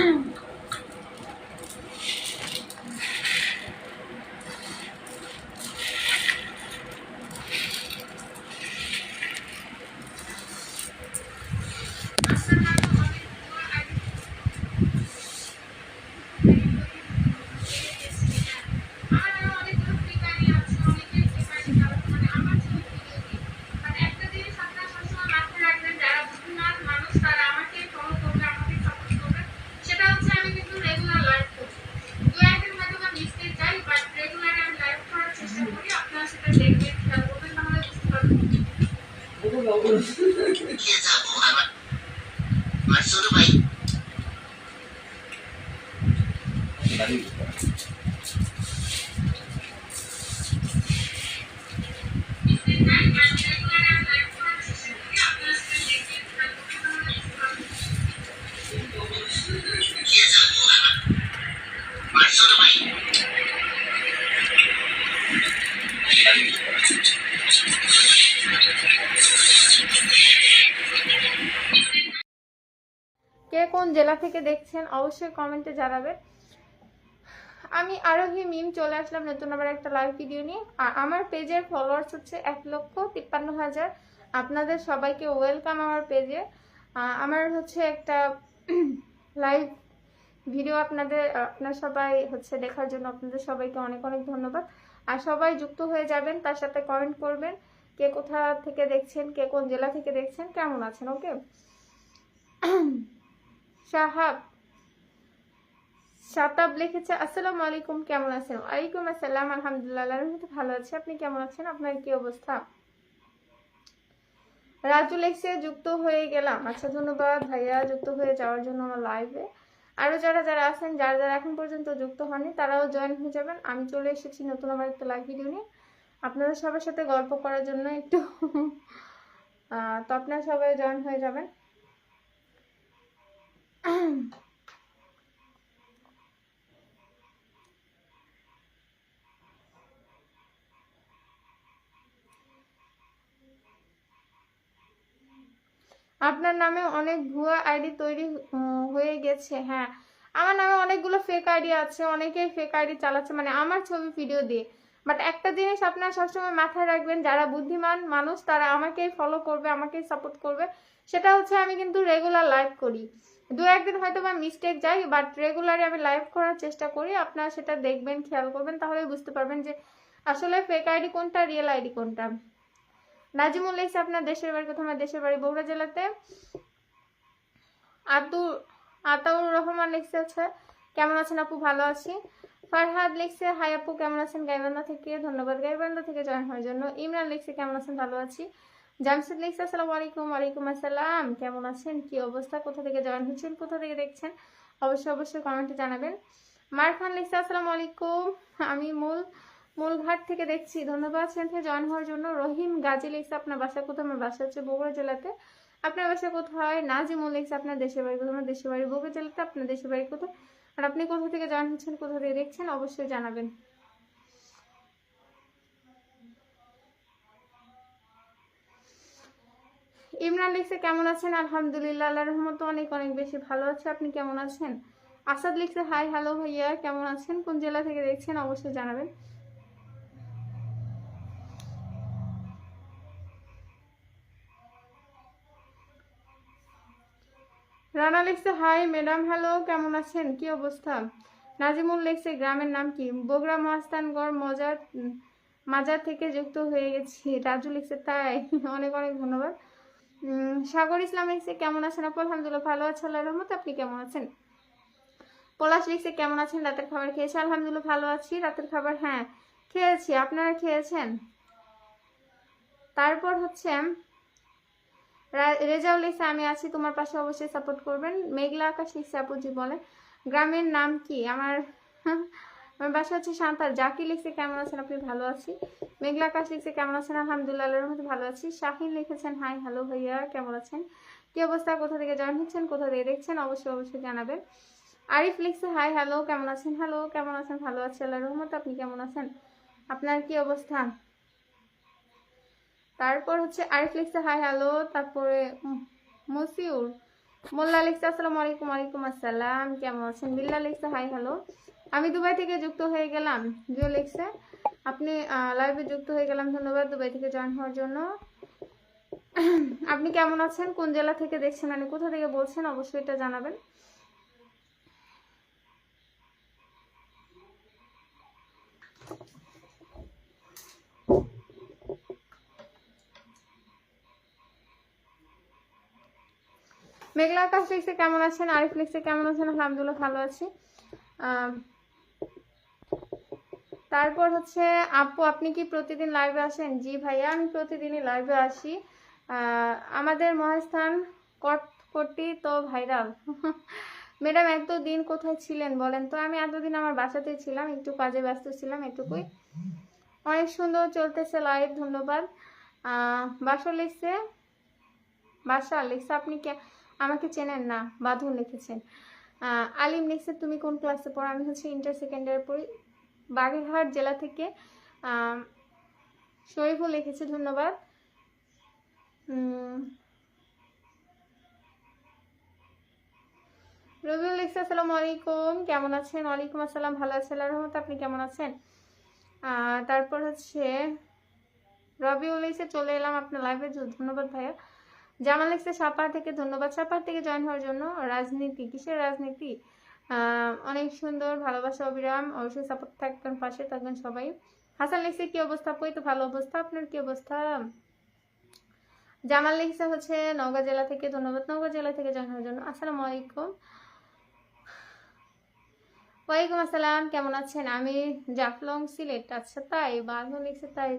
সেটা থেকে দেখছেন, অবশ্যই কমেন্টে জানাবেন। আমি আরোহী মিম চলে আসলাম, নতুন আবার একটা লাইভ ভিডিও নিয়ে। আর আমার পেজের ফলোয়ার্স হচ্ছে এক লক্ষ তিপ্পান্ন হাজার। আপনাদের সবাইকে ওয়েলকাম আমার পেজে। আমার হচ্ছে একটা লাইভ ভিডিও আপনাদের আপনার সবাই হচ্ছে দেখার জন্য আপনাদের সবাইকে অনেক অনেক ধন্যবাদ। আর সবাই যুক্ত হয়ে যাবেন, তার সাথে কমেন্ট করবেন। কে কোথা থেকে দেখছেন, কে কোন জেলা থেকে দেখছেন, কেমন আছেন ওকে শাহাব শাতাব লিখেছে, আসসালামু আলাইকুম, কেমন আছেন? ওয়ালাইকুম আসসালাম, আলহামদুলিল্লাহ রহমতে ভালো আছি। আপনি কেমন আছেন? আপনার কি অবস্থা? রাজু লেখছে, যুক্ত হয়ে গেলাম। আচ্ছা ধন্যবাদ ভাইয়া, যুক্ত হয়ে যাওয়ার জন্য আমার লাইভে আরও যারা যারা আছেন, যারা যারা এখন পর্যন্ত যুক্ত হননি, তারাও জয়েন হয়ে যাবেন। আমি চলে এসেছি নতুন আবার একটা লাইভ ভিডিও নিয়ে। আপনাদের সবার সাথে গল্প করার জন্য একটু তো আপনারা সবাই জয়েন হয়ে যাবেন। আপনার নামে অনেক ভুয়া আইডি তৈরি হয়ে গেছে হ্যাঁ। আমার নামে অনেকগুলো ফেক আইডি আছে, অনেকেই ফেক আইডি চালাচ্ছে মানে আমার ছবি ভিডিও দিয়ে। বাট একটা জিনিস আপনারা সবসময় মাথায় রাখবেন, যারা বুদ্ধিমান মানুষ, তারা আমাকেই ফলো করবে, আমাকেই সাপোর্ট করবে। সেটা হচ্ছে আমি কিন্তু রেগুলার লাইভ করি। দু একদিন হয়তো বা মিস্টেক যাই বাট রেগুলারই আমি লাইভ করার চেষ্টা করি। আপনারা সেটা দেখবেন, খেয়াল করবেন তাহলে বুঝতে পারবেন যে আসলে ফেক আইডি কোনটা রিয়েল আইডি কোনটা। নাজিমুল ইসা আপনার দেশের বাড়ি কোথাও আমার দেশের বাড়ি বগুড়া জেলাতে। আব্দুল, আতাউর রহমান লিখছে কেমন আছেন আপু? ভালো আছি। ফারহাদ লিখছে, হাই আপু, কেমন আছেন? গাইবান্ধা থেকে, ধন্যবাদ। গাইবান্ধা থেকে জয়েন হওয়ার জন্য। ইমরান লিখছে, কেমন আছেন? ভালো আছি। জামশেদ লিখছে, আসসালামু আলাইকুম, ওয়ালাইকুম আসসালাম। কেমন আছেন? কি অবস্থা? কোথা থেকে জয়েন হচ্ছেন কোথা থেকে দেখছেন? অবশ্যই অবশ্যই কমেন্টে জানাবেন। মার খান লিখছে, আসসালামু আলাইকুম। আমি মূল, মূলঘাট থেকে দেখছি। ধন্যবাদ সেন্টারে জয়েন হওয়ার জন্য। রহিম গাজী লিখছে, আপনার বাসা কোথায়? আমার বাসা হচ্ছে বগুড়া জেলাতে। আপনার বাসা কোথায়? নাজিমুল লিখছে, আপনার দেশের বাড়ি কোথায়? আমার দেশের বাড়ি বগুড়া জেলাতে। আপনার দেশের বাড়ি কোথায়? আর আপনি কোথা থেকে জয়েন হচ্ছেন কোথা থেকে দেখছেন, অবশ্যই জানাবেন। ইমরান লিখছে, কেমন আছেন? আলহামদুলিল্লাহ আল্লাহ রহমত অনেক অনেক বেশি ভালো আছে। আপনি কেমন আছেন? আসাদ লিখছে, হাই, হ্যালো ভাইয়া, কেমন আছেন? কোন জেলা থেকে দেখছেন? অবশ্যই জানাবেন। রানা লিখছে, হাই ম্যাডাম, হ্যালো, কেমন আছেন? কি অবস্থা? নাজিমুল লিখছে, গ্রামের নাম কি? বগুড়া মহাস্থানগড় মজার, মাজার থেকে যুক্ত হয়ে গেছি। রাজু লিখছে, তাই? অনেক অনেক ধন্যবাদ। সাগর ইসলাম লিখছে, কেমন আছেন আপু? আলহামদুলিল্লাহ ভালো আছে আল্লাহ রহমত। আপনি কেমন আছেন? পলাশ লিখছে, কেমন আছেন? রাতের খাবার খেয়েছে, আলহামদুলিল্লাহ ভালো আছি। রাতের খাবার হ্যাঁ খেয়েছি। আপনারা খেয়েছেন? তারপর হচ্ছে রেজাউল লিখছে আমি আছি, তোমার পাশে অবশ্যই সাপোর্ট করবেন। মেঘলা আকাশ, লিখছে আপুজি বলে গ্রামের নাম কি? আমার আমার বাসা হচ্ছে সাঁতার জাকি লিখছে, কেমন আছেন আপনি? ভালো আছি। মেঘলা আকাশ লিখছে, কেমন আছেন? আলহামদুলিল্লাহ রহমতে ভালো আছি। শাহিন লিখেছেন, হাই, হ্যালো ভাইয়া, কেমন আছেন? কি অবস্থা? কোথা থেকে জয়েন হচ্ছেন? কোথা থেকে দেখছেন? অবশ্যই অবশ্যই জানাবেন। আরিফ লিখছে, হাই, হ্যালো, কেমন আছেন? হ্যালো, কেমন আছেন? ভালো আছি আল্লাহ রহমতে, আপনি কেমন আছেন? আপনার কি অবস্থা? তারপর হচ্ছে আরিফ লিখছে হাই হ্যালো তারপরে মসিউর। মোল্লা লিখছে, আসসালামু আলাইকুম, ওয়ালাইকুম আসসালাম। কেমন আছেন? বিল্লা লিখছে হাই হ্যালো আমি দুবাই থেকে যুক্ত হয়ে গেলাম। জিও লিখছে, আপনি লাইভে যুক্ত হয়ে গেলাম। ধন্যবাদ দুবাই থেকে জয়েন হওয়ার জন্য। আপনি কেমন আছেন? কোন জেলা থেকে দেখছেন? মানে কোথা থেকে বলছেন? অবশ্যই এটা জানাবেন। মেঘলা আকাশ লিখছে কেমন আছেন? আরিফ লিখছে কেমন আছেন? আলহামদুলিল্লাহ ভালো আছি। তারপর হচ্ছে, আপু, আপনি কি প্রতিদিন লাইভে আসেন? জি ভাইয়া, আমি প্রতিদিনই লাইভে আসি। আমাদের মহাস্থান কটকটি তো ভাইরাল। ম্যাডাম, এতদিন কোথায় ছিলেন বলেন তো? আমি এতদিন আমার বাসাতেই ছিলাম, একটু কাজে ব্যস্ত ছিলাম, এটুকুই। অনেক সুন্দর চলতেছে লাইভ ধন্যবাদ। বাসা লিখছে? বাসা লিখছে, আপনি কে আমাকে চেনেন না বাঁধন লিখেছেন। আলিম লিখছে, তুমি কোন ক্লাসে পড়ো? আমি হচ্ছে ইন্টার সেকেন্ডারি পড়ি। বাগেরহাট জেলা থেকে শরীফুল লিখেছে, ধন্যবাদ। রবিউল লিখছে, আসসালামু আলাইকুম, কেমন আছেন? ওয়ালাইকুম আসসালাম, ভালো আছি, আল্লাহর রহমতে, আপনি কেমন আছেন? তারপর হচ্ছে, রবিউল লিখছে, চলে এলাম আপনার লাইভে ধন্যবাদ ভাইয়া। জামাল লিখছে সাপা থেকে ধন্যবাদ। সাপার থেকে জয়েন হওয়ার জন্য রাজনীতি, কিসের রাজনীতি? অনেক সুন্দর, ভালোবাসা, অবিরাম। অবশ্যই সাপোর্ট থাকবেন, পাশে থাকবেন সবাই। হাসান লিখছে কি অবস্থা? পই তো ভালো অবস্থা, আপনার কি অবস্থা? জামাল লিখছে হচ্ছে নওগাঁ জেলা থেকে ধন্যবাদ। নওগাঁ জেলা থেকে হওয়ার জন্য আসসালামু আলাইকুম। ওয়ালাইকুম আসসালাম, কেমন আছেন? আমি জাফলং সিলেট আচ্ছা তাই বাংলা লিখছে তাই।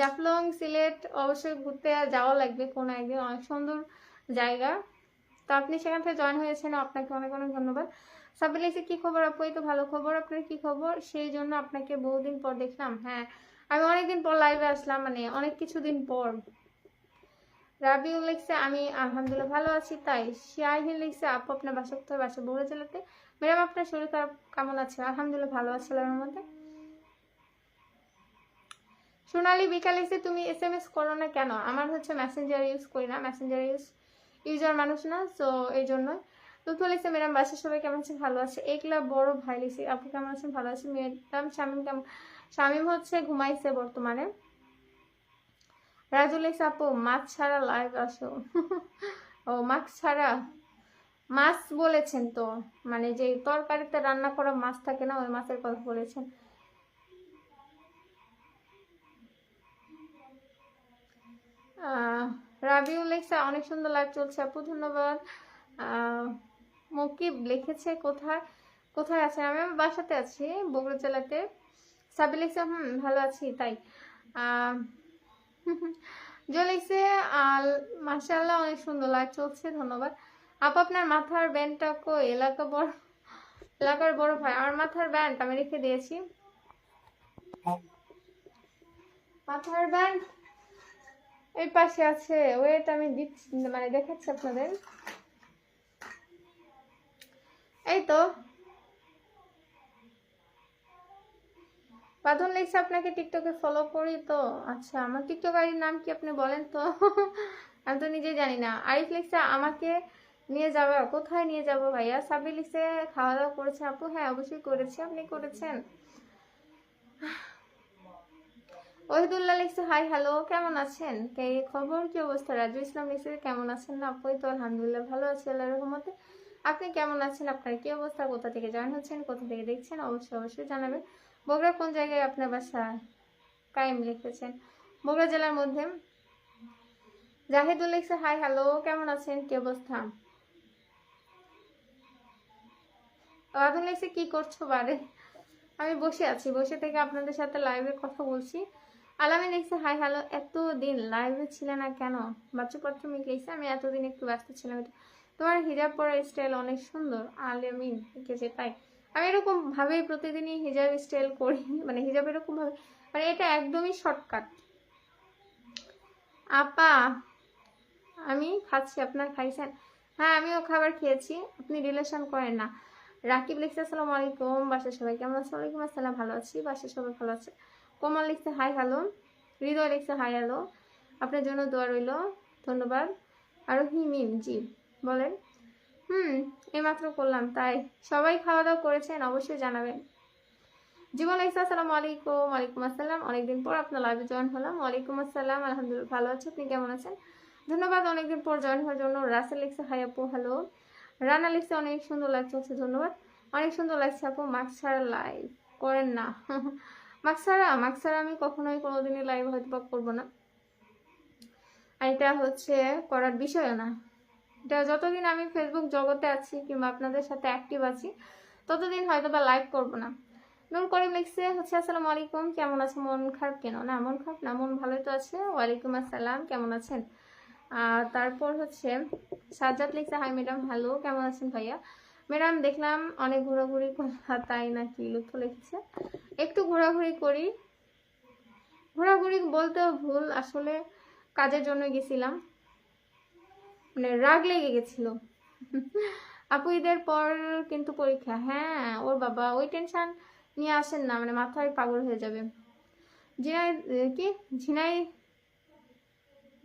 জাফলং সিলেট অবশ্যই ঘুরতে যাওয়া লাগবে কোনো একদিন, অনেক সুন্দর জায়গা। তো আপনি সেখান থেকে জয়েন হয়েছেন, আপনাকে অনেক অনেক ধন্যবাদ। সাবির লিখছে কি খবর আপু? তো ভালো খবর, আপনার কি খবর? সেই জন্য আপনাকে বহুদিন পর দেখলাম হ্যাঁ। আমি অনেকদিন পর লাইভে আসলাম মানে অনেক কিছুদিন পর। রাবিউল লিখছে, আমি আলহামদুলিল্লাহ ভালো আছি, তাই। শাহিন লিখছে, আপু আপনার বাসা কোথায়? বাসা বগুড়া জেলাতে ম্যাডাম, আপনার শরীর খারাপ, কেমন আছে? আলহামদুলিল্লাহ ভালো আছে মধ্যে সোনালি, বিকাল লিখছে তুমি এস এম এস করো না কেন? আমার হচ্ছে মেসেঞ্জার ইউজ করি না। মেসেঞ্জার ইউজ ইউজার মানুষ না তো এই জন্য লুৎফু লিখছে ম্যাডাম, বাসার সবাই কেমন আছে? ভালো আছে। একলা বড় ভাই লিখছে আপনি কেমন আছেন? ভালো আছে। ম্যাডাম, শামিম কেমন শামিম হচ্ছে ঘুমাইছে বর্তমানে। রাজুল লিখছে আপু, মাছ ছাড়া লাইভ আসো। ও, মাছ ছাড়া? মাছ বলেছেন তো মানে যে তরকারিতে রান্না করা মাছ থাকে না ওই মাছের কথা বলেছেন। রাবিউল লেখছে অনেক সুন্দর লাইভ চলছে আপু ধন্যবাদ। আহ, লিখেছে কোথায়? কোথায় আছেন? আমি আমার বাসাতে আছি বগুড়া জেলাতে। সাবি লিখছে হুম ভালো আছি তাই। আহ, জো লিখছে মাসাল্লাহ অনেক সুন্দর লাইভ চলছে ধন্যবাদ। আপু, আপনার মাথার ব্যান্ডটা কই? এলাকা বড়, এলাকার বড় ভাই। আমার মাথার ব্যান্ড আমি রেখে দিয়েছি। মাথার ব্যান্ড এই পাশে আছে। ওয়েট আমি দিচ্ছি মানে দেখাচ্ছি আপনাদের। এই তো। বাঁধন লিখছে, আপনাকে টিকটকে ফলো করি তো। আচ্ছা আমার টিকটক আইডির নাম কি আপনি বলেন তো? আমি তো নিজেই জানি না। আরিফ লিখছে, আমাকে নিয়ে যাবে, কোথায় নিয়ে যাব ভাইয়া? সাবি খাওয়া দাওয়া করেছে আপু? হ্যাঁ অবশ্যই করেছি। আপনি করেছেন? ওহিদুল্লাহ লিখছে, হাই, হ্যালো, কেমন আছেন? কে, খবর? কি অবস্থা? রাজু ইসলাম লিখছে, কেমন আছেন না আপু? তো আলহামদুলিল্লাহ ভালো আছি আল্লাহ রহমতে। আপনি কেমন আছেন? আপনার কি অবস্থা? কোথা থেকে জয়েন হচ্ছেন? কোথা থেকে দেখছেন? অবশ্যই অবশ্যই জানাবেন। বগুড়া কোন জায়গায় আপনার বাসা? কাইম লিখেছেন। বগুড়া জেলার মধ্যে। জাহিদুল লিখছে, হাই, হ্যালো, কেমন আছেন? কি অবস্থা? রাধুন লিখছে কি করছ বারে? আমি বসে আছি, বসে থেকে আপনাদের সাথে লাইভে কথা বলছি। আলামিন লিখছে হাই হ্যালো এতদিন লাইভে ছিলে না কেন? বাচ্চু প্রাথমিক লিখছে আমি এতদিন একটু ব্যস্ত ছিলাম। তোমার হিজাব পরার স্টাইল অনেক সুন্দর, আলামিন লিখেছে তাই। আমি এরকম ভাবেই প্রতিদিনই হিজাব স্টাইল করি মানে হিজাব এরকম ভাবে মানে এটা একদমই শর্টকাট আপা, আমি খাচ্ছি, আপনার খাইছেন? হ্যাঁ আমিও খাবার খেয়েছি, আপনি রিলেশন করেন না। রাকিব লিখছে, আসসালামু আলাইকুম। বাসার সবাই কেমন আছে? ওয়ালাইকুম আসসালাম। ভালো আছি? বাসার সবাই ভালো আছে? কোমল লিখছে, হাই, হ্যালো। হৃদয় লিখছে, হাই, হ্যালো। আপনার জন্য দোয়া রইল। ধন্যবাদ। আরোহী মিম জি, বলেন। হুম এইমাত্র করলাম, তাই সবাই খাওয়া দাওয়া করেছেন, অবশ্যই জানাবেন। জীবন ইসা আসসালামু আলাইকুম। ওয়ালাইকুম আসসালাম। অনেকদিন পর আপনার লাইভে জয়েন হলাম। ওয়ালাইকুম আসসালাম। আলহামদুলিল্লাহ, ভালো আছি। আপনি কেমন আছেন? ধন্যবাদ অনেকদিন পর জয়েন হওয়ার জন্য। রাসেল লিখছে, হাই আপু, হ্যালো। রানা লিখছে অনেক সুন্দর লাগছে হচ্ছে ধন্যবাদ। অনেক সুন্দর লাগছে আপু মাস্ক ছাড়া লাইভ করেন না। মাস্ক ছাড়া মাস্ক ছাড়া আমি কখনোই কোনোদিনই লাইভ হয়তো বা করব না। আর এটা হচ্ছে করার বিষয় না। এটা যতদিন আমি ফেসবুক জগতে আছি কিংবা আপনাদের সাথে অ্যাক্টিভ আছি, ততদিন হয়তো বা লাইভ করব না। নূর করিম লিখছে, হচ্ছে, আসসালামু আলাইকুম। কেমন আছে মন খারাপ কেন? না, মন খারাপ না, মন ভালোই তো আছে। ওয়ালাইকুম আসসালাম। কেমন আছেন? তারপর হচ্ছে সাজ্জাদ লিখছে, হাই ম্যাডাম, হ্যালো, কেমন আছেন ভাইয়া? ম্যাডাম, দেখলাম অনেক ঘোরাঘুরি করা তাই নাকি লুৎফ লিখেছে? একটু ঘোরাঘুরি করি। ঘোরাঘুরি বলতেও ভুল, আসলে কাজের জন্য গেছিলাম। মানে রাগ লেগে গেছিল? আপু, ঈদের পর কিন্তু পরীক্ষা। হ্যাঁ ওর বাবা, ওই টেনশন নিয়ে আসেন না মানে মাথায় পাগল হয়ে যাবে। ঝিনাই, কি? ঝিনাই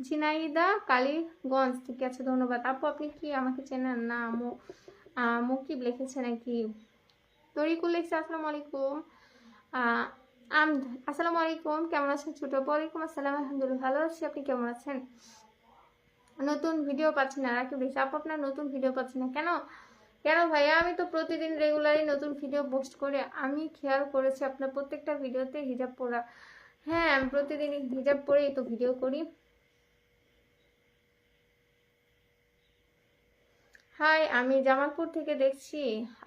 ঝিনাইদা কালীগঞ্জ ঠিক আছে ধন্যবাদ। আপু আপনি কি আমাকে চেনেন? না মুকিব লিখেছে নাকি? তরিকুল লিখছে আসসালামু আলাইকুম। আহ, আসসালামু আলাইকুম কেমন আছেন? ছোট ওয়ালাইকুম আসসালাম আলহামদুলিল্লাহ ভালো আছি। আপনি কেমন আছেন? নতুন ভিডিও পাচ্ছি না রাখি বেশি। আপু আপনার নতুন ভিডিও পাচ্ছি না কেন? কেন ভাইয়া? আমি তো প্রতিদিন রেগুলারই নতুন ভিডিও পোস্ট করে আমি খেয়াল করেছি আপনার প্রত্যেকটা ভিডিওতে হিজাব পরা। হ্যাঁ আমি প্রতিদিন হিজাব পরেই তো ভিডিও করি। হাই আমি জামালপুর থেকে দেখছি।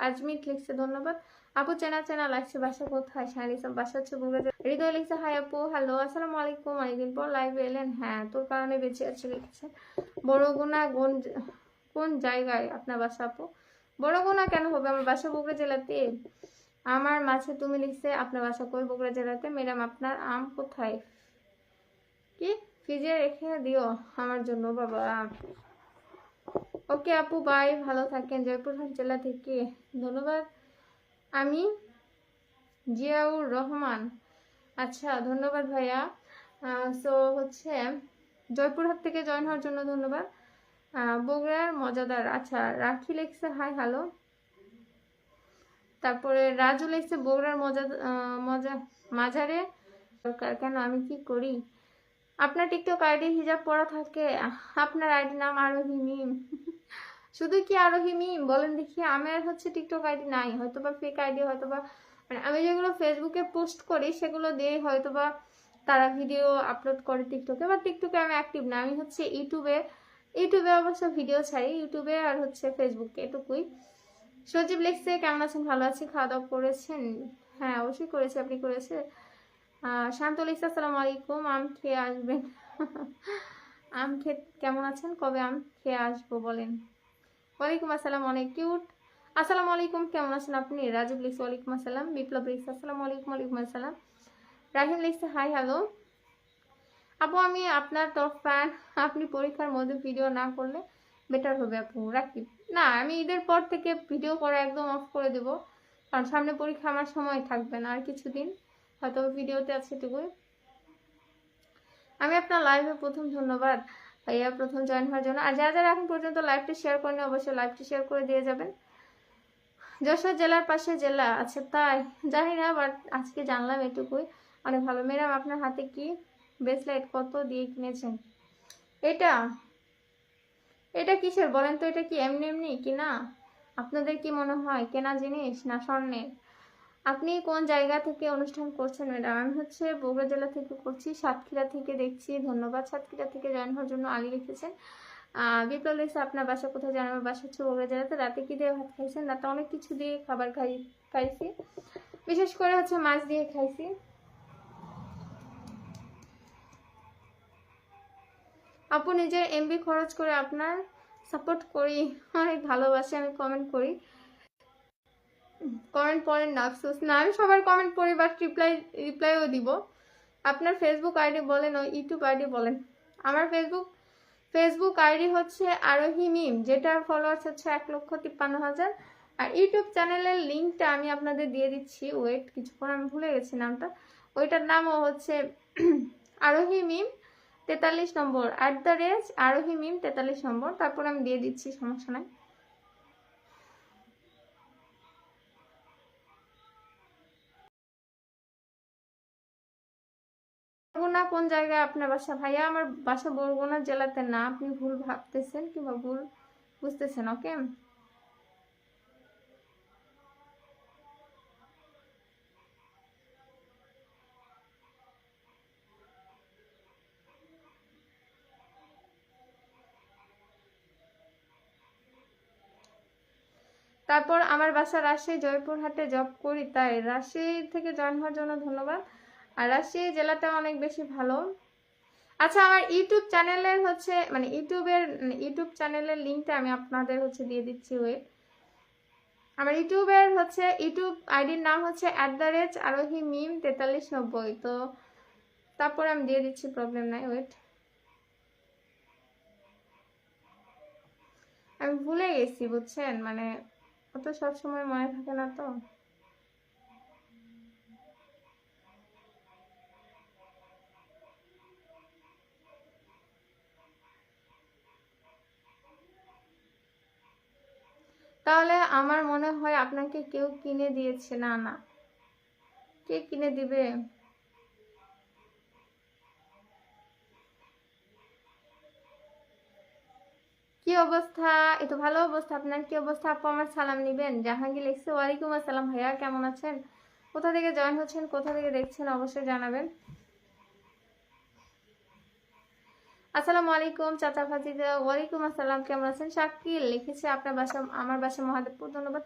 আজমিত লিখছে, ধন্যবাদ। আপু, চেনা চেনা লাগছে, বাসা কোথায়? সব বাসা হচ্ছে বগুড়া হৃদয় লিখছে হাই আপু হ্যালো আসসালামু আলাইকুম। অনেকদিন পর লাইভে এলেন। হ্যাঁ তোর কারণে বেঁচে আছে, লিখছে। বড়গুনা কোন কোন জায়গায় আপনার বাসা, আপু? বড়গুনা কেন হবে? আমার বাসা বগুড়া জেলাতে। আমার মাঝে তুমি লিখছে, আপনার বাসা কই বগুড়া জেলাতে? ম্যাডাম, আপনার আম কোথায়? কি? ফ্রিজে রেখে দিও আমার জন্য, বাবা। ওকে আপু বাই ভালো থাকেন, জয়পুরহাট জেলা থেকে। ধন্যবাদ। আমি জিয়াউর রহমান। আচ্ছা ধন্যবাদ ভাইয়া। সো হচ্ছে জয়পুরহাট থেকে জয়েন হওয়ার জন্য ধন্যবাদ। বগুড়ার মজাদার। আচ্ছা রাখি লেখছে হাই হ্যালো তারপরে রাজু লেখছে, বগুড়ার মজা মজা মাঝারে দরকার, কেন, আমি কি করি? আপনার টিকটক আইডি হিজাব পড়া থাকে। আপনার আইডি নাম আরোহী মিম শুধু কি আরোহী মিম বলেন দেখি আমার হচ্ছে টিকটক আইডি নাই হয়তো বা ফেক আইডি হয়তো বা মানে আমি যেগুলো ফেসবুকে পোস্ট করি, সেগুলো দিয়ে হয়তো বা তারা ভিডিও আপলোড করে টিকটকে বা টিকটকে আমি অ্যাক্টিভ না। আমি হচ্ছে ইউটিউবে ইউটিউবে অবশ্য ভিডিও ছাড়ি ইউটিউবে আর হচ্ছে ফেসবুকে এটুকুই। সজীব লিখছে, কেমন আছেন? ভালো আছি, খাওয়া দাওয়া করেছেন? হ্যাঁ অবশ্যই করেছি, আপনি করেছে শান্ত লিখছে, আসসালামু আলাইকুম, আম খেয়ে আসবেন। আম খেয়ে, কেমন আছেন? কবে আম খেয়ে আসব বলেন। ওয়ালাইকুম আসসালাম, অনেক কিউট। আসসালামু আলাইকুম, কেমন আছেন আপনি? রাজীব লিখছে, ওয়ালাইকুম আসসালাম। বিপ্লব লিখছে, আসসালামু আলাইকুম, ওয়ালাইকুম আসসালাম। রাহিম লিখছে, হাই, হ্যালো। আপু, আমি আপনার টপ ফ্যান আপনি পরীক্ষার মধ্যে ভিডিও না করলে বেটার হবে আপু। রাখি না, আমি ঈদের পর থেকে ভিডিও করা একদম অফ করে দেব। কারণ সামনে পরীক্ষা আমার সময় থাকবে না, আর কিছুদিন। হয়তো ভিডিওতে আছে এটুকুই। আমি আপনার লাইভে প্রথম ধন্যবাদ। ভাইয়া প্রথম জয়েন হওয়ার জন্য। আর যারা যারা এখন পর্যন্ত লাইভটি শেয়ার করেনি, অবশ্যই লাইভটি শেয়ার করে দিয়ে যাবেন। যশোর জেলার পাশে জেলা আছে, তাই জানি না বাট আজকে জানলাম এটুকুই। অনেক ভালো। ম্যাডাম, আপনার হাতে কি ব্রেসলেট কত দিয়ে কিনেছেন? এটা এটা কিসের বলেন তো? এটা কি এমনি এমনি কি না আপনাদের কি মনে হয়? কেনা জিনিস না স্বর্ণের? আপনি কোন জায়গা থেকে অনুষ্ঠান করছেন ম্যাডাম? আমি হচ্ছে বগুড়া জেলা থেকে করছি, সাতক্ষীরা থেকে দেখছি। ধন্যবাদ, সাতক্ষীরা থেকে জয়েন হওয়ার জন্য আলী লিখেছেন বিপ্লব লিখছে আপনার বাসা কোথায়? জানার বাসা হচ্ছে বগুড়া জেলাতে রাতে কি দিয়ে ভাত খাইছেন? রাতে অনেক কিছু দিয়ে খাবার খাই, খাইছি। বিশেষ করে হচ্ছে মাছ দিয়ে খাইছি। আপু নিজের এমবি খরচ করে আপনার সাপোর্ট করি। অনেক ভালোবাসি, আমি কমেন্ট করি। কমেন্ট পড়েন না, আফসোস না। আমি সবার কমেন্ট পড়ি বাট রিপ্লাই রিপ্লাইও দিব। আপনার ফেসবুক আইডি বলেন ও ইউটিউব আইডি বলেন। আমার ফেসবুক ফেসবুক আইডি হচ্ছে আরোহী মিম যেটার ফলোয়ার্স হচ্ছে এক লক্ষ তিপ্পান্ন হাজার। আর ইউটিউব চ্যানেলের লিঙ্কটা আমি আপনাদের দিয়ে দিচ্ছি। ওয়েট কিছুক্ষণ, আমি ভুলে গেছি নামটা। ওইটার নামও হচ্ছে আরোহী মিম তেতাল্লিশ নম্বর। অ্যাট দ্য রেট আরোহী মিম তেতাল্লিশ নম্বর। তারপর আমি দিয়ে দিচ্ছি, সমস্যা নাই। বরগুনা কোন জায়গায় আপনার বাসা। ভাইয়া, আমার বাসা বরগুনা জেলাতে না, আপনি ভুল ভাবতেছেন কিংবা ভুল বুঝতেছেন, ওকে? তারপর আমার বাসা রাজশাহী জয়পুরহাটে জব করি, তাই রাজশাহী থেকে জয়েন হওয়ার জন্য ধন্যবাদ। আর রাজশাহী জেলাটা অনেক বেশি ভালো। আচ্ছা আমার ইউটিউব চ্যানেলের হচ্ছে মানে ইউটিউবের ইউটিউব চ্যানেলের লিঙ্কটা আমি আপনাদের হচ্ছে দিয়ে দিচ্ছি ওয়েট আমার ইউটিউবের হচ্ছে, ইউটিউব আইডির নাম হচ্ছে অ্যাট দ্য রেট আরোহী মিম তেতাল্লিশ নব্বই। তো তারপর আমি দিয়ে দিচ্ছি প্রবলেম নাই ওয়েট আমি ভুলে গেছি, বুঝছেন? মানে অত সবসময় মনে থাকে না তো। তাহলে আমার মনে হয় আপনাকে কেউ কিনে দিয়েছে। না না। কে কিনে দিবে? কি অবস্থা? এ ভালো অবস্থা, আপনার কি অবস্থা? আপু, আমার সালাম নিবেন। জাহাঙ্গীর লিখছে, ওয়ালাইকুম আসসালাম ভাইয়া, কেমন আছেন? কোথা থেকে জয়েন হচ্ছেন, কোথা থেকে দেখছেন, অবশ্যই জানাবেন। আসসালামু আলাইকুম, চাচা ফাজিদা। ওয়ালাইকুম আসসালাম। কেমন আছেন? শাকিল লিখেছে আপনার বাসা আমার বাসা মহাদেবপুর। ধন্যবাদ।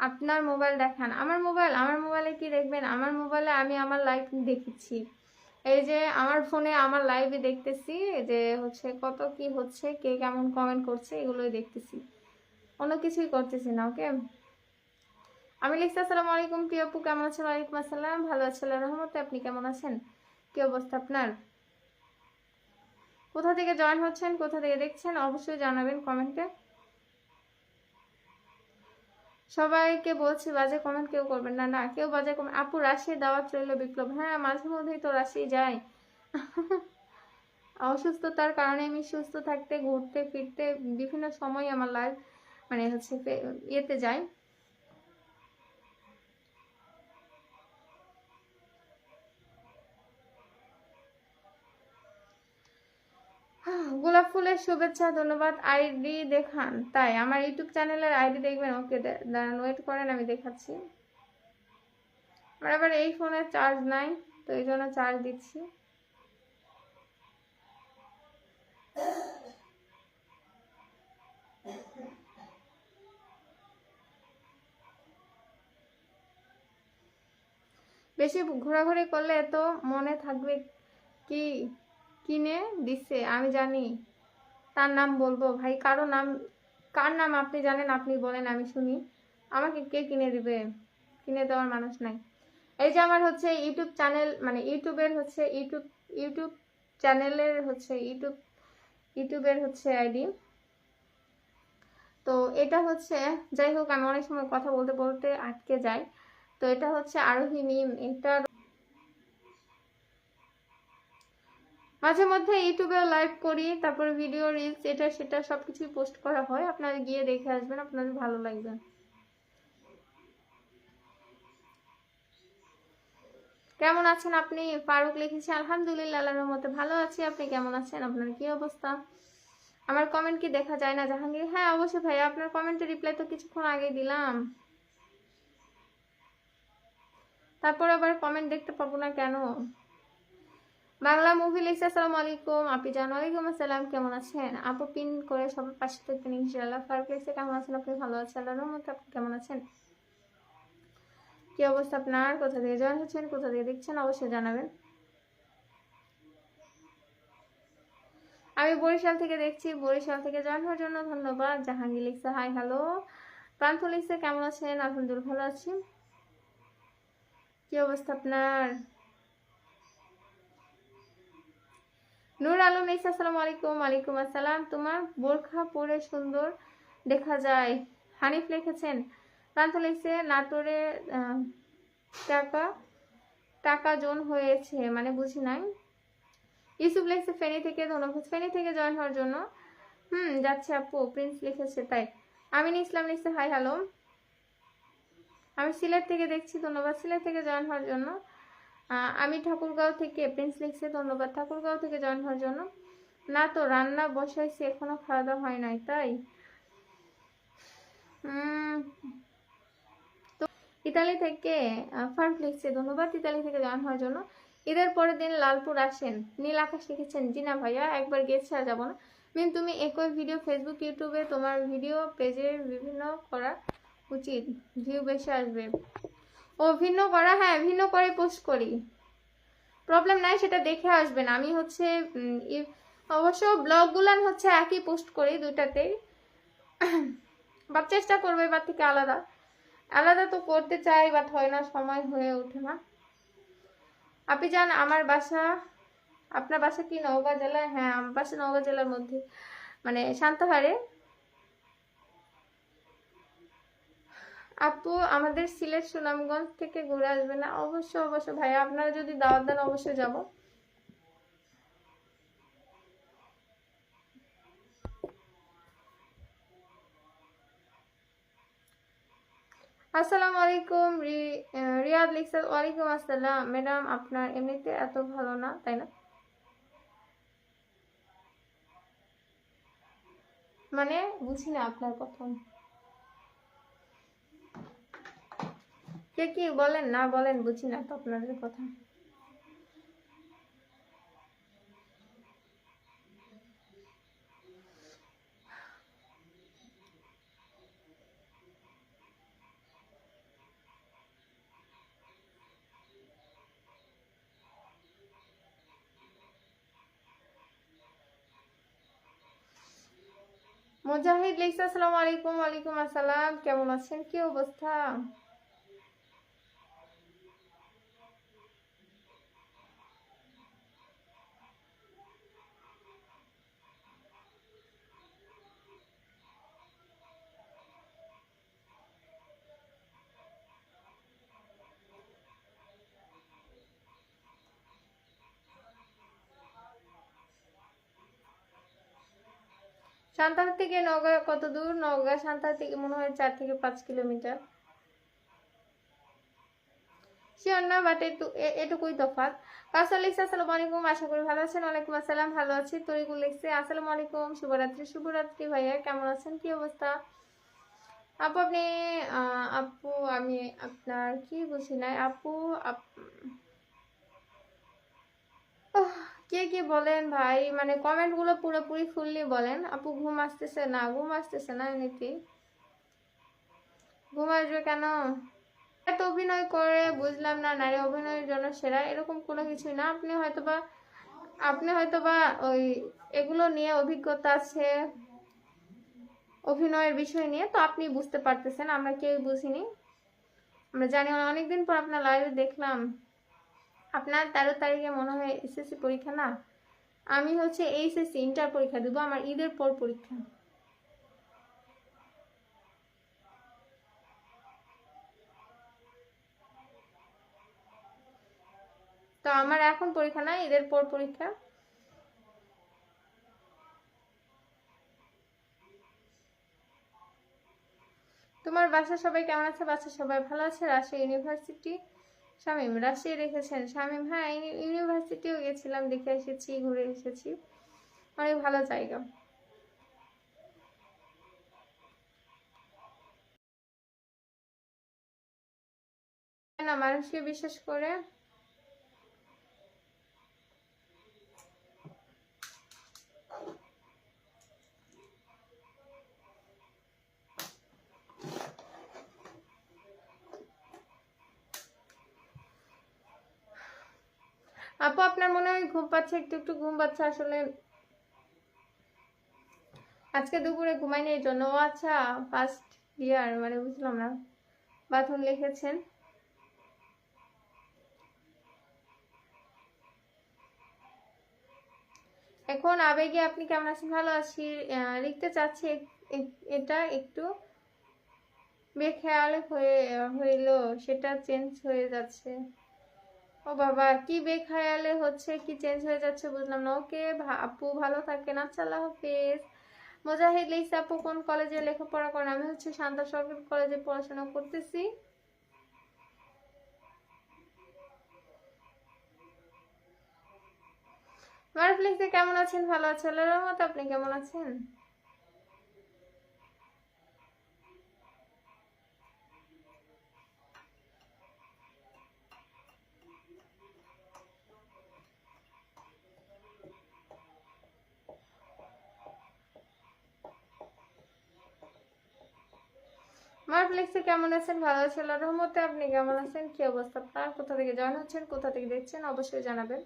আপনার মোবাইল দেখান। আমার মোবাইল আমার মোবাইলে কি দেখবেন? আমার মোবাইলে আমি আমার লাইভ দেখেছি। এই যে আমার ফোনে আমার লাইভে দেখতেছি যে হচ্ছে কত কি হচ্ছে, কে কেমন কমেন্ট করছে, এগুলোই দেখতেছি। অন্য কিছুই করতেছি না ওকে আমি লিখছি, আসসালামু আলাইকুম। প্রিয় আপু, কেমন আছেন? ওয়ালাইকুম আসসালাম। ভালো আছি আল্লাহ রহমতে। আপনি কেমন আছেন? কি অবস্থা আপনার? কোথা থেকে জয়েন হচ্ছেন, কোথা থেকে দেখছেন, অবশ্যই জানাবেন কমেন্টে। সবাইকে বলছি, বাজে কমেন্ট কেউ করবেন না না, কেউ বাজে কমেন্ট আপু, রাশি, দাওয়াত রইল বিপ্লব। হ্যাঁ মাঝে মধ্যেই তো রাশি যায়। অসুস্থতার কারণে আমি সুস্থ থাকতে, ঘুরতে, ফিরতে বিভিন্ন সময় আমার লাইফ মানে হচ্ছে ইয়েতে যাই গোলাপ ফুলের শুভেচ্ছা, ধন্যবাদ আইডি দেখান। তাই, আমার ইউটিউব চ্যানেলের আইডি দেখবেন? ওকে দাঁড়ান ওয়েট করেন, আমি দেখাচ্ছি। আমার আবার এই ফোনে চার্জ নাই, তো এই জন্য চার্জ দিচ্ছি। বেশি ঘোরাঘুরি করলে তো মনে থাকবে কি কিনে দিচ্ছে আমি জানি। তার নাম বলব ভাই, কারও নাম, কার নাম আপনি জানেন, আপনি বলেন, আমি শুনি। আমাকে কে কিনে দিবে? কিনে দেওয়ার মানুষ নাই। এই যে আমার হচ্ছে ইউটিউব চ্যানেল মানে ইউটিউবের হচ্ছে ইউটিউব ইউটিউব চ্যানেলের হচ্ছে ইউটিউব, ইউটিউবের হচ্ছে আইডি। তো এটা হচ্ছে, যাই হোক, আমি অনেক সময় কথা বলতে বলতে আটকে যাই। তো এটা হচ্ছে আরোহী মিম এটা মাঝে মধ্যে ইউটিউবেও লাইভ করি, তারপরে ভিডিও রিলস এটা, সেটা সবকিছুই পোস্ট করা হয়। আপনারা গিয়ে দেখে আসবেন, আপনাদের ভালো লাগবে। কেমন আছেন আপনি? ফারুক লিখেছি, আলহামদুলিল্লাহ, আল্লাহর মতে ভালো আছি। আপনি কেমন আছেন? আপনার কি অবস্থা? আমার কমেন্ট কি দেখা যায় না? জাহাঙ্গীর হ্যাঁ অবশ্যই ভাই আপনার কমেন্টের রিপ্লাই তো কিছুক্ষণ আগে দিলাম। তারপর আবার কমেন্ট দেখতে পাবো না কেন? বাংলা মুভি লিখছে আসসালামু আলাইকুম। আপনি জান ওয়ালাইকুম আসসালাম, কেমন আছেন? আপু পিন করে সবার পাশে থাকবেন, ইনশাআল্লাহ। ফারুক লিখছে কেমন আছেন আপনি ভালো আছেন? আল্লাহর মতো আপনি কেমন আছেন? কি অবস্থা আপনার? কোথা থেকে জয়েন হচ্ছেন? কোথা থেকে দেখছেন? অবশ্যই জানাবেন। আমি বরিশাল থেকে দেখছি। বরিশাল থেকে জয়েন হওয়ার জন্য ধন্যবাদ। জাহাঙ্গীর লিখছে হাই হ্যালো প্রান্ত লিখছে, কেমন আছেন? আলহামদুলিল্লাহ, ভালো আছি। কি অবস্থা আপনার? নূর আলম লিখছে আসসালামু আলাইকুম আলাইকুম আসসালাম। তোমার বোরখা পরে সুন্দর দেখা যায়। হানিফ লিখেছেন প্রান্ত লিখছে, নাটোরে টাকা টাকা জোন হয়েছে। মানে বুঝি নাই। ইউসুফ লিখছে, ফেনী থেকে ধন্যবাদ ফেনী থেকে জয়েন হওয়ার জন্য। হুম, যাচ্ছে আপু, প্রিন্স লিখেছে, তাই। আমিন ইসলাম লিখছে, হাই, হ্যালো। আমি সিলেট থেকে দেখছি, ধন্যবাদ। সিলেট থেকে জয়েন হওয়ার জন্য। আমি ঠাকুরগাঁও থেকে প্রিন্স লিখছে ধন্যবাদ। ঠাকুরগাঁও থেকে জয়েন হওয়ার জন্য। না তো, রান্না বসাইছি, এখনও খাওয়া দাওয়া হয় নাই, তাই? তো ইতালি থেকে ফার্ম লিখছে ধন্যবাদ ইতালি থেকে জয়েন হওয়ার জন্য। ঈদের পরের দিন লালপুর আসেন। নীল আকাশ লিখেছেন জিনা ভাইয়া, একবার গেছে আর যাব না। মিন তুমি একই ভিডিও ফেসবুক ইউটিউবে তোমার ভিডিও পেজে বিভিন্ন করা উচিত। ভিউ বেশি আসবে। ও ভিন্ন করা হ্যাঁ ভিন্ন করে পোস্ট করি। প্রবলেম নাই, সেটা দেখে আসবেন। আমি হচ্ছে অবশ্য ব্লগগুলান হচ্ছে একই পোস্ট করি দুটাতেই বা চেষ্টা করবে এবার থেকে আলাদা। আলাদা তো করতে চাই, বাট হয় না, সময় হয়ে ওঠে না। আপনি যান আমার বাসা, আপনার বাসা কি নওগাঁ জেলায়? হ্যাঁ আমার বাসা নওগাঁ জেলার মধ্যে। মানে শান্তহারে। আপু, আমাদের সিলেট সুনামগঞ্জ থেকে ঘুরে আসবে না? অবশ্য অবশ্য ভাই, আপনারা যদি দাওয়াত দেন, অবশ্যই যাব। আসসালামু আলাইকুম রিয়াদ লিখছে, ওয়ালাইকুম আসসালাম। ম্যাডাম, আপনার এমনিতে এত ভালো না, তাই না? মানে বুঝি না আপনার কথা। কে কি বলেন, না বলেন, বুঝি না তো আপনাদের কথা। মুজাহিদ লিখছে, আসসালামু আলাইকুম, ওয়ালাইকুম আসসালাম। কেমন আছেন? কি অবস্থা? সান্তাহার থেকে নওগাঁ কত দূর? নওগাঁ সান্তাহার থেকে মনে হয় চার থেকে পাঁচ কিলোমিটার। শিওর না বাট একটু এটুকুই তফাৎ। কাউসার লিখছে আসসালামু আলাইকুম, আশা করি ভালো আছেন। ওয়ালাইকুম আসসালাম, ভালো আছি। তরিকুল লিখছে আসসালামু আলাইকুম, শুভরাত্রি শুভরাত্রি ভাইয়া, কেমন আছেন? কি অবস্থা? আপু, আপনি আপু, আমি আপনার কি বুঝি নাই? আপু, আপ- কে কি বলেন ভাই? মানে কমেন্টগুলো পুরোপুরি ফুললি বলেন। আপু ঘুম আসতেছে না? ঘুম আসতেছে না এমনিতেই? ঘুম আসবে কেন? এত অভিনয় করে বুঝলাম না, নারী অভিনয়ের জন্য সেরা, এরকম কোনো কিছুই না। আপনি হয়তোবা আপনি হয়তোবা ওই এগুলো নিয়ে অভিজ্ঞতা আছে, অভিনয়ের বিষয় নিয়ে, তো আপনি বুঝতে পারতেছেন, আমরা কেউ বুঝিনি। আমরা জানি অনেকদিন পর আপনার লাইভে দেখলাম। আপনার তেরো তারিখে মনে হয় এসএসসি পরীক্ষা না? আমি হচ্ছে এইচএসসি, ইন্টার পরীক্ষা দেবো, আমার ঈদের পর পরীক্ষা। তো আমার এখন পরীক্ষা না ঈদের পর পরীক্ষা। তোমার বাসা সবাই কেমন আছে? বাসা সবাই ভালো আছে? রাজশাহী ইউনিভার্সিটি শামিম রাশিয়ে রেখেছেন। শামীম হ্যাঁ ইউনিভার্সিটিও গেছিলাম, দেখে এসেছি, ঘুরে এসেছি। অনেক ভালো জায়গা। না মানুষকে বিশ্বাস করে আপু, আপনার মনে হয় ঘুম পাচ্ছে, একটু একটু ঘুম পাচ্ছে আসলে? আজকে দুপুরে ঘুমাইনি, এই জন্য। আচ্ছা ফার্স্ট ইয়ার মানে বুঝলাম না। বাথরুম লিখেছেন। এখন আবেগে আপনি কেমন আছেন? ভালো আছি। লিখতে চাচ্ছি এটা একটু বেখেয়াল হয়ে, হইল, সেটা চেঞ্জ হয়ে যাচ্ছে। ও বাবা, কি বেখায়ালে হচ্ছে, কি চেঞ্জ হয়ে যাচ্ছে বুঝলাম না। ওকে আপু ভালো থাকেন আচ্ছা আল্লাহ হাফেজ। মোজাহিদ, লিসা আপু কোন কলেজে লেখাপড়া করেন? আমি হচ্ছে শান্তা সরকারি কলেজে পড়াশোনা করতেছি। কেমন আছেন? ভালো আছে। আল্লাহর রহমতে আপনি কেমন আছেন মারুফ লিখতে কেমন আছেন? ভালো আছেন রহমতে। আপনি কেমন আছেন? কি অবস্থা আপনার? কোথা থেকে জয়েন হচ্ছেন? কোথা থেকে দেখছেন? অবশ্যই জানাবেন।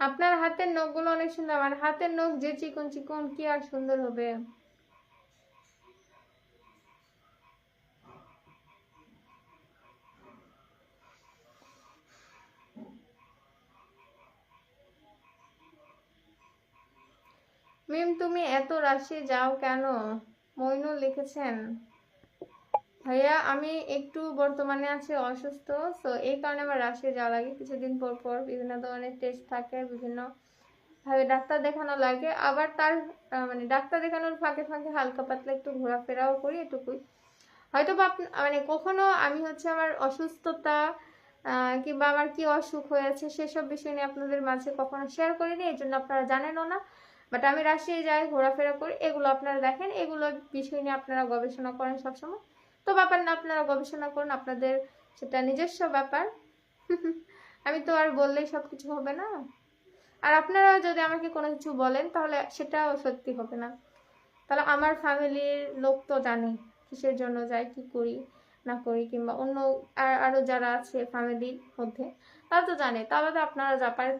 আপনার হাতের নখগুলো অনেক সুন্দর, আমার হাতের নখ যে চিকন চিকন, কি আর সুন্দর হবে? মিম, তুমি এত রাশি যাও কেন? মইনুল লিখেছেন ভাইয়া, আমি একটু বর্তমানে আছি অসুস্থ তো এই কারণে আমার রাশিয়া যাওয়া লাগে। কিছুদিন পর পর বিভিন্ন ধরনের টেস্ট থাকে, বিভিন্ন ভাবে ডাক্তার দেখানো লাগে। আবার তার মানে ডাক্তার দেখানোর ফাঁকে ফাঁকে হালকা পাতলা একটু ঘোরাফেরাও করি এটুকুই। হয়তো বা মানে কখনো আমি হচ্ছে আমার অসুস্থতা কিংবা আমার কি অসুখ হয়েছে সেসব বিষয় নিয়ে আপনাদের মাঝে কখনো শেয়ার করিনি, এই জন্য আপনারা জানেনও না। বাট আমি রাশিয়ায় যাই, ঘোরাফেরা করি, এগুলো আপনারা দেখেন, এগুলো বিষয় নিয়ে আপনারা গবেষণা করেন সবসময়। তো ব্যাপার না, আপনারা গবেষণা করুন, আপনাদের সেটা নিজস্ব ব্যাপার। আমি তো আর বললেই সব কিছু হবে না। আর আপনারা যদি আমাকে কোনো কিছু বলেন, তাহলে সেটাও সত্যি হবে না। তাহলে আমার ফ্যামিলির লোক তো জানে কিসের জন্য যাই, কি করি, না করি, কিংবা অন্য আর আরও যারা আছে ফ্যামিলির মধ্যে, তারা তো জানে। তাহলে তো আপনারা যা পারে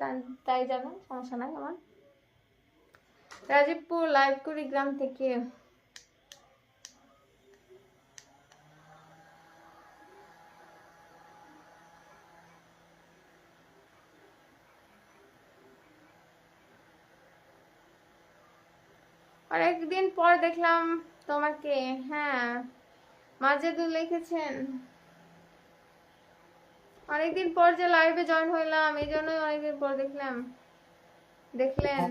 তাই যাবেন সমস্যা নাই আমার। রাজীবপুর লাইভ করি গ্রাম থেকে আর একদিন পর দেখলাম তোমাকে হ্যাঁ মাজেদুল লিখেছেন। অনেকদিন পর যে লাইভে জয়েন হইলাম, এই জন্যই অনেকদিন পর দেখলাম। দেখলেন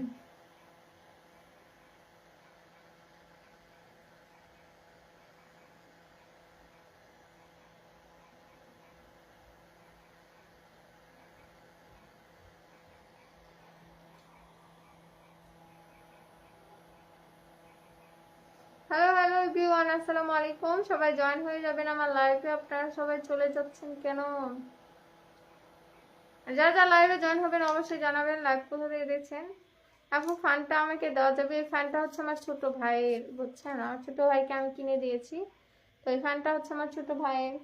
হ্যালো হ্যালো এভরিওয়ান, আসসালামু আলাইকুম। সবাই জয়েন হয়ে যাবেন আমার লাইভে আপনারা সবাই চলে যাচ্ছেন কেন? যারা যারা লাইভে জয়েন হবেন, অবশ্যই জানাবেন লাইভ কোথা দেখছেন। আপু ফ্যানটা আমাকে দেওয়া যাবে। এই ফ্যানটা হচ্ছে আমার ছোট ভাইয়ের, বুঝছেন? আমার ছোট ভাইকে আমি কিনে দিয়েছি। তো এই ফ্যানটা হচ্ছে আমার ছোট ভাইয়ের।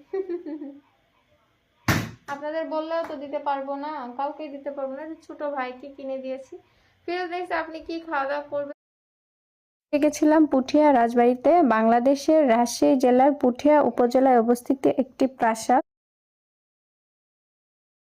আপনাদের বললেও তো দিতে পারব না কাউকে দিতে পারব না। ছোট ভাইকে কিনে দিয়েছি। ফিরে দেখছি আপনি কি খাওয়া দাওয়া করবেন? গেছিলাম পুঠিয়া রাজবাড়িতে। বাংলাদেশের রাজশাহী জেলার পুঠিয়া উপজেলায় অবস্থিত একটি প্রাসাদ।